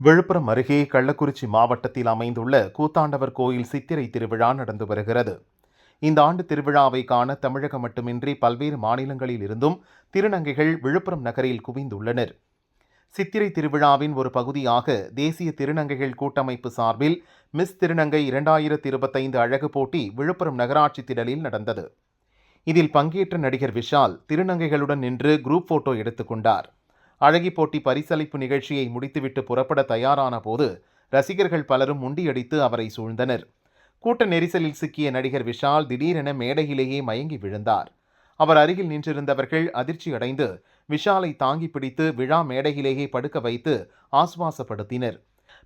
விழுப்புரம் அருகே கள்ளக்குறிச்சி மாவட்டத்தில் அமைந்துள்ள கூத்தாண்டவர் கோயில் சித்திரை திருவிழா நடந்து வருகிறது. இந்த ஆண்டு திருவிழாவை காண தமிழகம் மட்டுமின்றி பல்வேறு மாநிலங்களில் இருந்தும் திருநங்கைகள் விழுப்புரம் நகரில் குவிந்துள்ளனர். சித்திரை திருவிழாவின் ஒரு பகுதியாக தேசிய திருநங்கைகள் கூட்டமைப்பு சார்பில் மிஸ் திருநங்கை இரண்டாயிரத்தி இருபத்தைந்து அழகு போட்டி விழுப்புரம் நகராட்சி திடலில் நடந்தது. இதில் பங்கேற்ற நடிகர் விஷால் திருநங்கைகளுடன் நின்று குரூப் போட்டோ எடுத்துக்கொண்டார் அழகி போட்டி பரிசளிப்பு நிகழ்ச்சியை முடித்துவிட்டு புறப்பட தயாரான போது ரசிகர்கள் பலரும் முண்டியடித்து அவரை சூழ்ந்தனர். கூட்ட நெரிசலில் சிக்கிய நடிகர் விஷால் திடீரென மேடையிலேயே மயங்கி விழுந்தார். அவர் அருகில் நின்றிருந்தவர்கள் அதிர்ச்சி அடைந்து விஷாலை தாங்கி பிடித்து விழா மேடையிலேயே படுக்க வைத்து ஆசுவாசப்படுத்தினர்.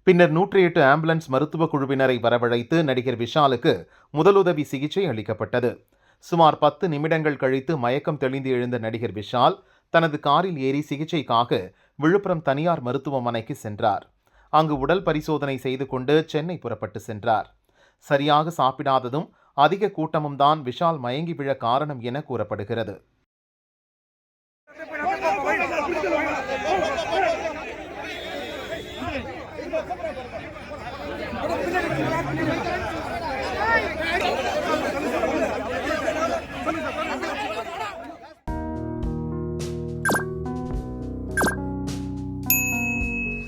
பின்னர் நூற்றி எட்டு ஆம்புலன்ஸ் மருத்துவ குழுவினரை வரவழைத்து நடிகர் விஷாலுக்கு முதலுதவி சிகிச்சை அளிக்கப்பட்டது. சுமார் பத்து நிமிடங்கள் கழித்து மயக்கம் தெளிந்து எழுந்த நடிகர் விஷால் தனது காரில் ஏறி சிகிச்சைக்காக விழுப்புரம் தனியார் மருத்துவமனைக்கு சென்றார். அங்கு உடல் பரிசோதனை செய்து கொண்டு சென்னை புறப்பட்டு சென்றார். சரியாக சாப்பிடாததும் அதிக கூட்டமும் தான் விஷால் மயங்கி விழ காரணம் என கூறப்படுகிறது. பின்னாடி